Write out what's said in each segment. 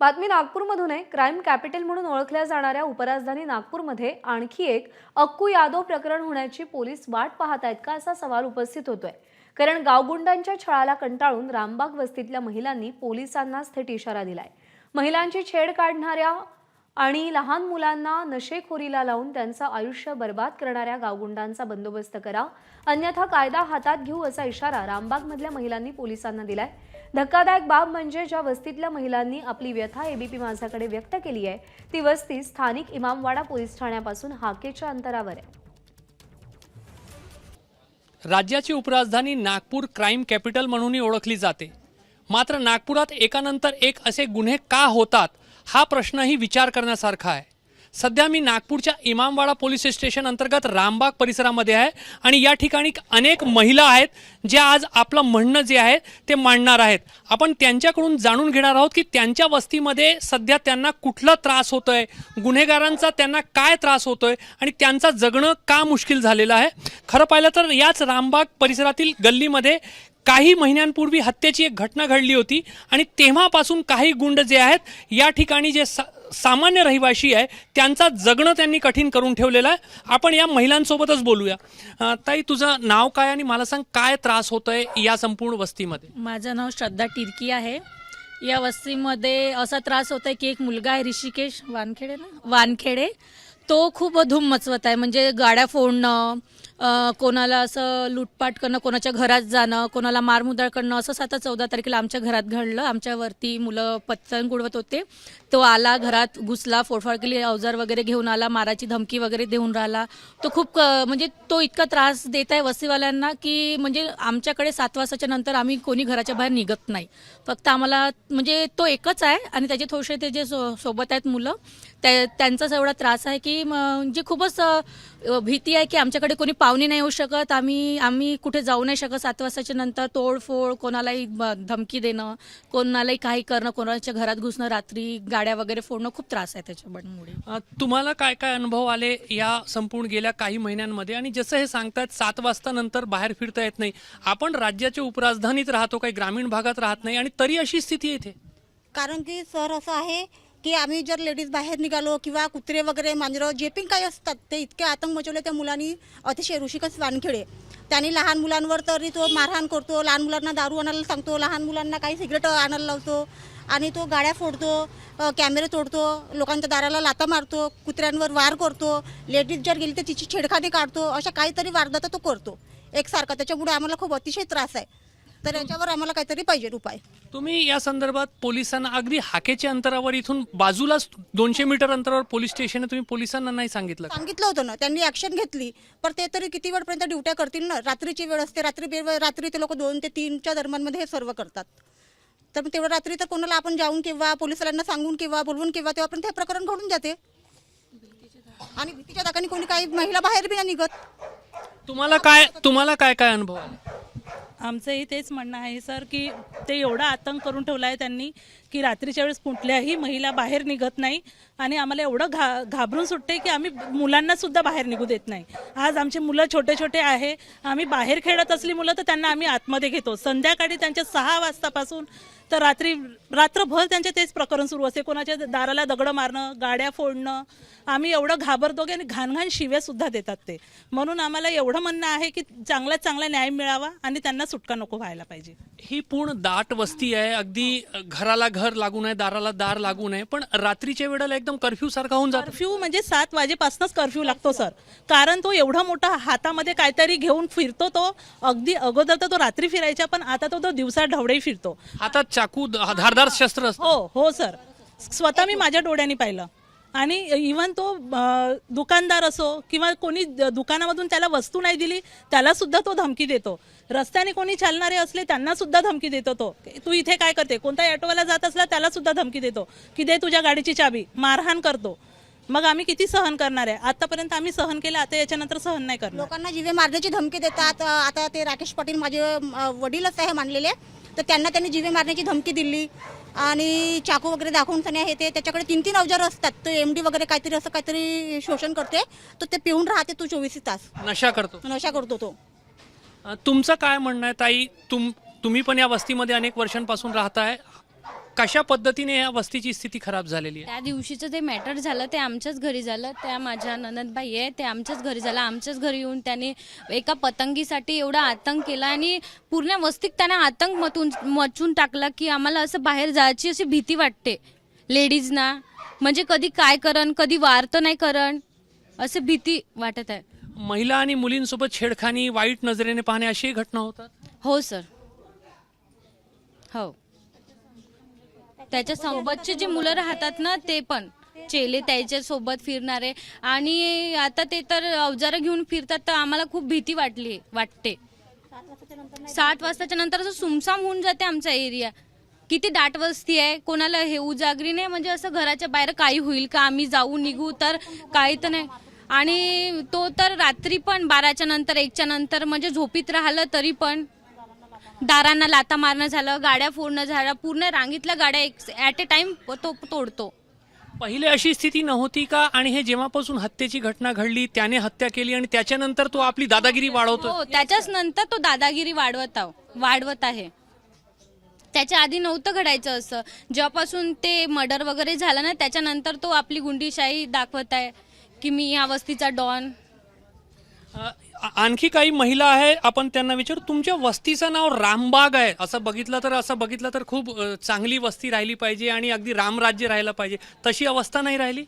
बातमी नागपूरमधून आहे. Crime capital म्हणून ओळखल्या जाणाऱ्या उपराजधानी नागपूरमध्ये आणखी एक अक्कू यादव प्रकरण होण्याची पोलीस वाट पाहत आहेत का असा सवाल उपस्थित होतोय. कारण गावगुंडांच्या छळाला कंटाळून रामबाग वस्तीतल्या महिलांनी पोलिसांनाच थेट इशारा दिलाय. महिलांची छेड काढणाऱ्या आणि लहान मुलांना नशेखोरीला लावून त्यांचं आयुष्य बर्बाद करणाऱ्या गावगुंडांचा बंदोबस्त करा. अन्यथा कायदा हातात घेऊ असा इशारा रामबागमधल्या महिलांनी पोलिसांना दिलाय. धक्कादायक बाब म्हणजे ज्या वस्तीतल्या महिलांनी आपली व्यथा एबीपी माझ्याकडे व्यक्त केली आहे ती वस्ती स्थानिक इमामवाडा पोलीस ठाण्यापासून हाकेच्या अंतरावर आहे. राज्याची उपराजधानी नागपूर क्राईम कॅपिटल म्हणूनही ओळखली जाते. मात्र नागपुरात एकानंतर एक असे गुन्हे का होतात हा प्रश्नही विचार करण्यासारखा आहे. सध्या मी नागपूरच्या इमामवाडा पोलीस स्टेशन अंतर्गत रामबाग परिसरामध्ये आहे आणि या ठिकाणी अनेक महिला आहेत ज्या आज आपलं म्हणणं जे आहे ते मांडणार आहेत. आपण त्यांच्याकडून जाणून घेणार आहोत की त्यांच्या वस्तीमध्ये सध्या त्यांना कुठला त्रास होतो आहे गुन्हेगारांचा त्यांना काय त्रास होतो आहे आणि त्यांचं जगणं का मुश्किल झालेलं आहे. खरं पाहिलं तर याच रामबाग परिसरातील गल्लीमध्ये काही महिन्यांपूर्वी हत्येची एक घटना घडली होती आणि तेव्हापासून काही गुंड जे आहेत या ठिकाणी जे सा सामान्य रहिवाशी आहे त्यांचा जगणं त्यांनी कठीण करून ठेवलेलं आहे. आपण या महिलांसोबतच बोलूया. ताई तुझं नाव काय आणि मला सांग काय त्रास होतोय या संपूर्ण वस्तीमध्ये? माझं नाव श्रद्धा टिरकी आहे. या वस्तीमध्ये असा त्रास होत आहे की एक मुलगा आहे ऋषिकेश वानखेडे ना? वानखेडे. तो खूप धूम मचवत आहे. म्हणजे गाड्या फोडणं कोणाला असं लुटपाट करणं कोणाच्या घरात जाणं कोणाला मारमुदाळ करणं असं आता चौदा तारखेला आमच्या घरात घडलं. आमच्यावरती मुलं पतंग उडवत होते. तो आला घरात घुसला फोडफाड केली अवजार वगैरे घेऊन आला माराची धमकी वगैरे देऊन राहिला. तो खूप क- म्हणजे तो इतका त्रास देत आहे वस्तीवाल्यांना की म्हणजे आमच्याकडे सात वाजताच्या नंतर आम्ही कोणी घराच्या बाहेर निघत नाही. फक्त आम्हाला म्हणजे तो एकच आहे आणि त्याचे थोडेसे ते जे सो- सोबत आहेत मुलं. त्या त्यांचाच एवढा त्रास आहे की म्हणजे खूपच भीती आहे की आमच्याकडे कोणी पाहुणे नाही येऊ शकत. आम्ही आम्ही कुठे जाऊ नाही शकत. सात वाजताच्या नंतर तोडफोड कोणालाही धमकी देणं कोणालाही काही करणं कोणाच्या घरात घुसणं रात्री गाड्या वगैरे फोडणं खूप त्रास आहे त्याच्यामुळे. तुम्हाला काय काय अनुभव आले या संपूर्ण गेल्या काही महिन्यांमध्ये? आणि जसं हे सांगतात सात वाजता नंतर बाहेर फिरता येत नाही. आपण राज्याच्या उपराजधानीत राहतो काही ग्रामीण भागात राहत नाही. आणि तरी अशी स्थिती येते कारण की सर असं आहे की आम्ही जर लेडीज बाहेर निघालो किंवा कुत्रे वगैरे मांजरं जे पण काही असतात ते इतके आतंक मचवले त्या मुलांनी अतिशय ऋषिकच वानखेडे. त्यांनी लहान मुलांवर तरी तो मारहाण करतो लहान मुलांना दारू आणायला सांगतो लहान मुलांना काही सिगरेट आणायला लावतो आणि तो गाड्या फोडतो कॅमेरे तोडतो लोकांच्या दाराला लाता मारतो कुत्र्यांवर वार करतो लेडीज जर गेली तर तिची छेडखानी काढतो अशा काहीतरी वारदाता तो करतो. एकसारखा त्याच्यामुळे आम्हाला खूप अतिशय त्रास आहे. तर याच्यावर आम्हाला काहीतरी पाहिजे उपाय. तुम्ही या संदर्भात पोलिसांना अगदी हाकेच्या अंतरावर इथून बाजूलाच दोनशे मीटर अंतरावर पोलीस स्टेशन आहे तुम्ही पोलिसांना नाही सांगितलं का? सांगितलं होतं ना त्यांनी ऍक्शन घेतली. पण ते तरी किती वेळपर्यंत ड्युट्या करतील ना? रात्रीची वेळ असते रात्री बे- रात्री ते लोक दोन ते तीनच्या दरम्यानमध्ये हे सर्व करतात. तर मग तेवढं रात्री तर कोणाला आपण जाऊन किंवा पोलिसांना सांगून किंवा बोलवून किंवा तेव्हापर्यंत हे प्रकरण घडून जाते. आणि भीतीच्या दाखाने कोणी काही महिला बाहेर बी नाही निघत. तुम्हाला काय तुम्हाला काय काय अनुभव आले? आमचंही तेच म्हणणं आहे सर की ते एवढा आतंक करून ठेवला आहे त्यांनी की रात्रीच्या वेळेस कुठल्याही महिला बाहेर निघत नाही आणि आम्हाला एवढं घा घाबरून सुटते की आम्ही मुलांनासुद्धा बाहेर निघू देत नाही. आज आमचे मुलं छोटे छोटे आहे आम्ही बाहेर खेळत असली मुलं तर त्यांना आम्ही आतमध्ये घेतो. संध्याकाळी त्यांच्या सहा वाजतापासून तर रात्री रात्रभर त्यांचे तेच प्रकरण सुरू असते. कोणाच्या दाराला दगडं मारणं गाड्या फोडणं आम्ही एवढं घाबरतो की आणि घाणघाण शिव्या सुद्धा देतात ते. म्हणून आम्हाला एवढं म्हणणं आहे की चांगल्यात चांगला न्याय मिळावा आणि त्यांना सुटका नको व्हायला पाहिजे. ही पूर्ण दाट वस्ती आहे. अगदी घराला घर लागून आहे दाराला दार लागून आहे पण रात्रीच्या वेळेला एकदम कर्फ्यू सारखा होऊन जातो. कर्फ्यू म्हणजे सात वाजेपासूनच कर्फ्यू लागतो सर कारण तो एवढा मोठा हातामध्ये काहीतरी घेऊन फिरतो तो. अगदी अगोदर तर तो रात्री फिरायचा पण आता तो तो दिवसा ढवळेही फिरतो. हातात चाकू धारदार शस्त्र असतं. हो हो सर. स्वतः मी माझ्या डोळ्यांनी पाहिलं. आणि इव्हन तो अं, दुकानदार असो किंवा कोणी द- दुकानामधून त्याला वस्तू नाही दिली त्याला सुद्धा तो धमकी देतो. रस्त्याने कोणी चालणारे असले त्यांना सुद्धा धमकी देतो तो. तू इथे काय करते? कोणत्या ऑटोवाला जात असला त्याला सुद्धा धमकी देतो की दे तुझ्या गाडीची चाबी मारहाण करतो. मग आम्ही किती सहन करणार आहे? आतापर्यंत आम्ही सहन केलं आता याच्यानंतर सहन नाही करणार. लोकांना जीवे मारण्याची धमकी देतात. आता ते राकेश पाटील माझे अ, वडीलच आहे मानलेले. तर त्यांना त्यांनी जीवे मारण्याची धमकी दिली. आणि चाकू वगैरे दाखवून सने हे ते त्याच्याकडे तीन तीन अवजार असतात. तो एम डी वगैरे काहीतरी असं काहीतरी शोषण करते तर ते पिऊन राहते तो चोवीस तास. नशा करतो. नशा करतो तो. अं, तुमचं काय म्हणणं आहे ताई? तुम तुम्ही पण या वस्तीमध्ये अनेक वर्षांपासून राहताय. कशा पद्धतीने या वस्तीची स्थिती खराब झालेली आहे? त्या दिवशीचं ते मॅटर झालं ते आमच्याच घरी झालं. त्या माझ्या ननदबाई आहे ते आमच्याच घरी झालं. आमच्याच घरी येऊन त्याने एका पतंगीसाठी एवढा आतंक केला आणि पूर्ण वस्तीत त्याने आतंक मतून मचून टाकला की आम्हाला असं बाहेर जायची अशी भीती वाटते. लेडीजना म्हणजे कधी काय करण कधी वार तर नाही करण असं भीती वाटत आहे. महिला आणि मुलींसोबत छेडखानी वाईट नजरेने पाहणे अशी घटना होतात? हो सर. हो. त्याच्या सोबतचे जे मुलं राहतात ना ते पण. चेले त्याच्या सोबत फिरणारे. आणि आता ते तर अवजारं घेऊन फिरतात तर आम्हाला खूप भीती वाटली वाटते. सात वाजताच्या नंतर असं सुमसाम होऊन जाते आमचा एरिया. किती दाट वस्ती आहे कोणाला हे उजागरी नाही म्हणजे असं घराच्या बाहेर काही होईल का? आम्ही जाऊ निघू तर काही तर नाही. आणि तो तर रात्री पण बाराच्या नंतर एकच्या नंतर म्हणजे झोपीत राहिलं तरी पण दारांना लाता मारणं झालं गाड्या फोडणं झालं पूर्ण रांगीतल्या गाड्या ऍट ए टाइम तो तोडतो. पहिले अशी स्थिती नव्हती का? आणि हे जेव्हापासून हत्येची घटना घडली त्याने हत्या केली आणि त्याच्यानंतर तो आपली दादागिरी वाढवतो? हो त्याच्याच नंतर तो दादागिरी वाढवत आहो वाढवत आहे. त्याच्या आधी नव्हतं घडायचं असं. जेव्हापासून ते मर्डर वगैरे झालं ना त्याच्यानंतर तो आपली गुंडीशाही दाखवत आहे की मी या वस्तीचा डॉन. अ, आणखी काही महिला आहे आपण त्यांना विचारू. तुमच्या वस्तीचं नाव रामबाग आहे. असं बघितलं तर असं बघितलं तर खूप चांगली वस्ती राहिली पाहिजे आणि अगदी रामराज्य राहिलं पाहिजे. तशी अवस्था नाही राहिली?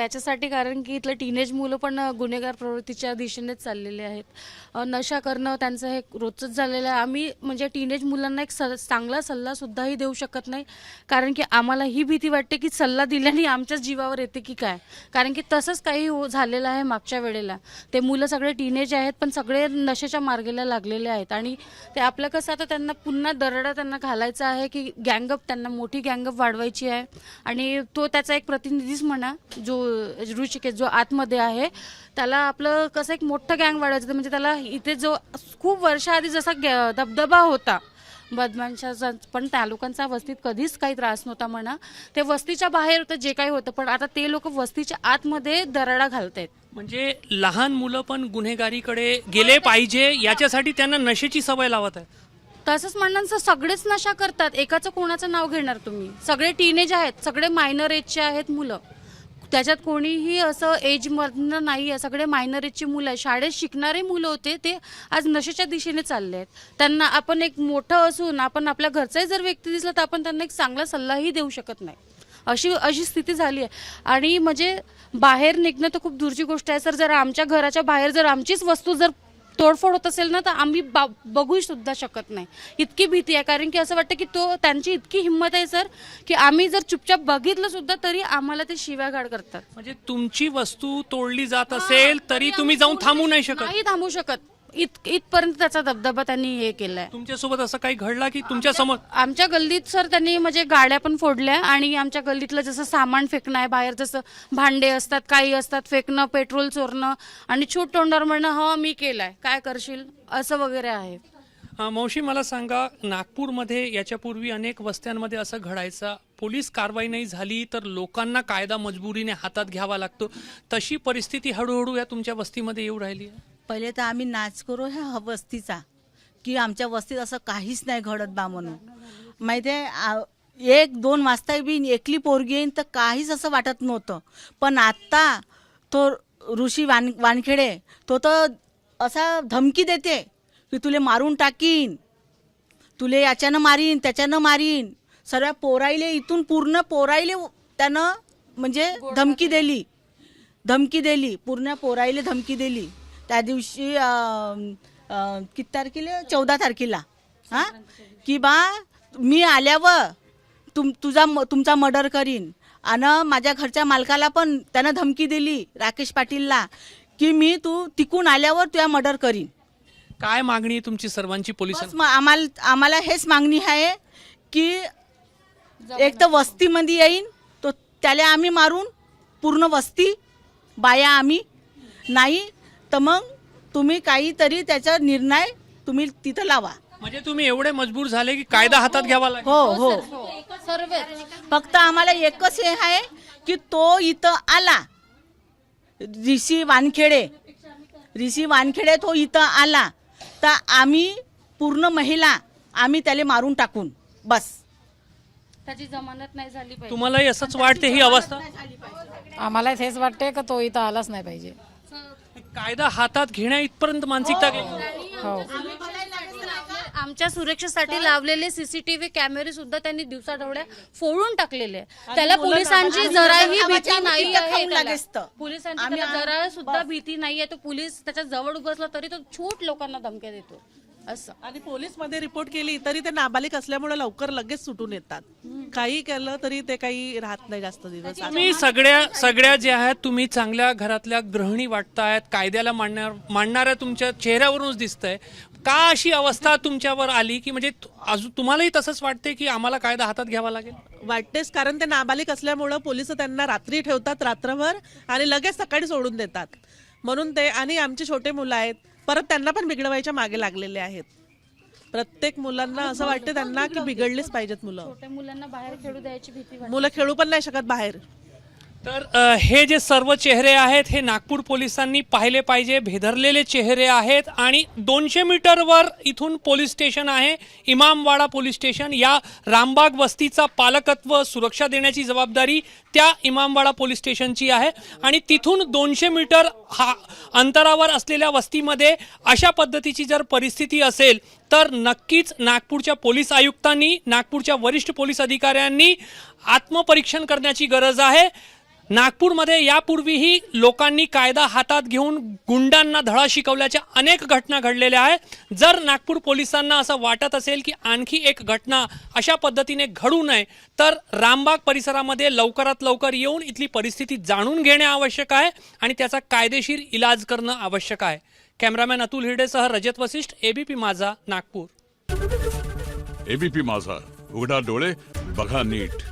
याच्यासाठी कारण की इथलं टीनेज मुलं पण गुन्हेगार प्रवृत्तीच्या दिशेनेच चाललेले आहेत. नशा करणं त्यांचं हे रोजच झालेलं आहे. आम्ही म्हणजे टीनेज मुलांना एक स चांगला सल्ला सुद्धाही देऊ शकत नाही. कारण की आम्हाला ही भीती वाटते की सल्ला दिल्याने आमच्याच जीवावर येते की काय? कारण की तसंच काही हो- झालेलं आहे मागच्या वेळेला. ते मुलं सगळे टीनेज आहेत पण सगळे नशेच्या मार्गेला लागलेले आहेत. आणि ते आपलं कसं आता त्यांना पुन्हा दरडा त्यांना घालायचा आहे की गँगअप त्यांना मोठी गँगअप वाढवायची आहे. आणि तो त्याचा एक प्रतिनिधीच म्हणा जो ऋषिकेश जो आतमध्ये आहे त्याला आपलं कसं एक मोठं गँग वाढवायचं म्हणजे त्याला इथे जो खूप वर्षाआधी जसा गॅ- दबदबा होता बदमाशाचा पण त्या लोकांचा वस्तीत कधीच काही त्रास नव्हता म्हणा. ते वस्तीच्या बाहेर होतं जे काही होतं. पण आता ते लोक वस्तीच्या आतमध्ये दराडा आहेत म्हणजे लहान मुलं पण गुन्हेगारीकडे गेले पाहिजे याच्यासाठी त्यांना नशेची सवय लावत आहे तसंच म्हणण्याचं सगळेच नशा करतात. एकाचं कोणाचं नाव घेणार तुम्ही? सगळे टीनेज आहेत सगळे मायनर एजचे आहेत मुलं. त्याच्यात कोणीही असं एजमधनं नाही आहे सगळे मायनर एजची मुलं आहेत. शाळेत शिकणारे मुलं होते ते आज नशेच्या दिशेने चालले आहेत. त्यांना आपण एक मोठं असून आपण आपल्या घरचाही जर व्यक्ती दिसला तर आपण त्यांना एक चांगला सल्लाही देऊ शकत नाही. अशी अशी स्थिती झाली आहे. आणि म्हणजे बाहेर निघणं तर खूप दूरची गोष्ट आहे. सर जर आमच्या घराच्या बाहेर जर आमचीच वस्तू जर तोडफोड होत असेल ना तर आम्ही बा- बघू सुद्धा शकत नाही. इतकी भीती आहे. कारण की असं वाटतं की तो त्यांची इतकी हिंमत आहे सर की आम्ही जर चुपचाप बघितलं सुद्धा तरी आम्हाला ते शिव्यागाड करतात. म्हणजे तुमची वस्तू तोडली जात असेल तरी तुम्ही जाऊन थांबू नाही शकत. नाही थांबू शकत. इत इथपर्यंत त्याचा दबदबा त्यांनी हे केलाय. तुमच्यासोबत असं काही घडला की तुमच्यासमोर आमच्या गल्लीत सर त्यांनी म्हणजे गाड्या पण फोडल्या आणि आमच्या गल्लीतलं जसं सामान फेकणं आहे बाहेर जसं भांडे असतात काही असतात फेकणं पेट्रोल चोरणं आणि छूट तोंडावर म्हणणं हा मी केलंय. काय करशील? असं वगैरे आहे. अ, मावशी मला सांगा नागपूरमध्ये याच्यापूर्वी अनेक वस्त्यांमध्ये असं घडायचं पोलीस कारवाई नाही झाली तर लोकांना कायदा मजबुरीने हातात घ्यावा लागतो. तशी परिस्थिती हळूहळू या तुमच्या वस्तीमध्ये येऊ राहिली आहे? पहिले तर आम्ही नाच करू ह्या ह- वस्तीचा की आमच्या वस्तीत असं काहीच नाही घडत बा म्हणून. माहिती आहे एक दोन वाजता बी एकली पोरगी येईन तर काहीच असं वाटत नव्हतं. पण आत्ता तो ऋषी वान वानखेडे तो तर असा धमकी देते की तुले मारून टाकीन तुले याच्यानं मारीन त्याच्यानं मारीन. सर्व पोराईले इथून पूर्ण पोराईले त्यानं म्हणजे धमकी दिली. धमकी दिली पूर्ण पोराईले धमकी दिली. त्या दिवशी किती तारखेला? चौदा तारखेला. हां? की बा मी आल्यावर तुम तुझा म- तुमचा मर्डर करीन. आणि माझ्या घरच्या मालकाला पण त्यानं धमकी दिली राकेश पाटीलला की मी तू तिकून आल्यावर तुझ्या मर्डर करीन. काय मागणी आहे तुमची सर्वांची बस पोलिसांना मग आम्हाला आम्हाला हेच मागणी आहे की एक तर वस्तीमध्ये येईन तो त्याला आम्ही मारून पूर्ण वस्ती बाया आम्ही. नाही तर मग तुम्ही काहीतरी त्याचा निर्णय तुम्ही तिथं लावा. म्हणजे तुम्ही एवढे मजबूर झाले की कायदा हातात घ्यावा लागेल. हो हो. फक्त आम्हाला एकच हे आहे की तो इथं आला. ऋषी वानखेडे. ऋषी वानखेडे तो इथं आला. तर आम्ही पूर्ण महिला आम्ही त्याला मारून टाकून. बस. त्याची जमानत नाही झाली पाहिजे. तुम्हालाही असंच वाटते ही अवस्था? आम्हाला हेच वाटते का तो इथं आलाच नाही पाहिजे? कायदा हातात घेण्या इथपर्यंत मानसिकता गेली. हो. आमच्या सुरक्षेसाठी लावलेले सीसीटीव्ही कॅमेरे सुद्धा त्यांनी दिवसाढवळ्या फोडून टाकलेले. आहे. त्याला पोलिसांची जराही भीती नाही आहे. पोलिसांची त्याला जरा सुद्धा भीती नाही आहे तो पोलीस त्याच्याजवळ उभं असला तरी तो छूट लोकांना धमक्या देतो. असं. आणि पोलीसमध्ये रिपोर्ट केली तरी ते नाबालिक असल्यामुळे लवकर लगेच सुटून येतात. काही केलं तरी ते काही राहत नाही जास्त दिवस. तुम्ही सगळ्या सगळ्या जे आहेत तुम्ही चांगल्या घरातल्या गृहिणी वाटतायत कायद्याला मांडणार मांडणाऱ्या तुमच्या चेहऱ्यावरूनच दिसतंय. का अशी अवस्था तुमच्यावर आली की म्हणजे अजून तुम्हालाही तसंच वाटते की आम्हाला कायदा हातात घ्यावा लागेल? वाटतेच कारण ते नाबालिक असल्यामुळं पोलीस त्यांना रात्री ठेवतात रात्रभर आणि लगेच सकाळी सोडून देतात. म्हणून ते आणि आमचे छोटे मुलं आहेत परत त्यांना पण बिघडवायच्या मागे लागलेले आहेत. प्रत्येक मुलांना असं वाटतं त्यांना की बिघडलीच पाहिजेत मुलं. छोट्या मुलांना बाहेर खेळू द्यायची भीती वाटते. मुलं खेळू पण नाही शकत बाहेर. तर अ, हे जे सर्व चेहरे आहेत हे नागपूर पोलिसांनी पाहिले पाहिजे भेदरलेले चेहरे आहेत आणि दोनशे मीटरवर इथून पोलीस स्टेशन आहे इमामवाडा पोलीस स्टेशन. या रामबाग वस्तीचा पालकत्व सुरक्षा देण्याची जबाबदारी त्या इमामवाडा पोलीस स्टेशनची आहे आणि तिथून दोनशे मीटर हा अंतरावर असलेल्या वस्तीमध्ये अशा पद्धतीची जर परिस्थिती असेल तर नक्कीच नागपूरच्या पोलीस आयुक्तांनी नागपूरच्या वरिष्ठ पोलीस अधिकाऱ्यांनी आत्मपरीक्षण करण्याची गरज आहे. नागपूरमध्ये यापूर्वीही लोकांनी कायदा हातात घेऊन गुंडांना धडा शिकवल्याच्या अनेक घटना घडलेल्या आहेत. जर नागपूर पोलिसांना असं वाटत असेल की आणखी एक घटना अशा पद्धतीने घडू नये तर रामबाग परिसरामध्ये लवकरात लवकर येऊन इथली परिस्थिती जाणून घेणे आवश्यक आहे आणि त्याचा कायदेशीर इलाज करणं आवश्यक आहे. कॅमेरामॅन अतुल हिरडेसह रजत वसिष्ठ एबीपी माझा नागपूर. एबीपी माझा. उघडा डोळे बघा नीट.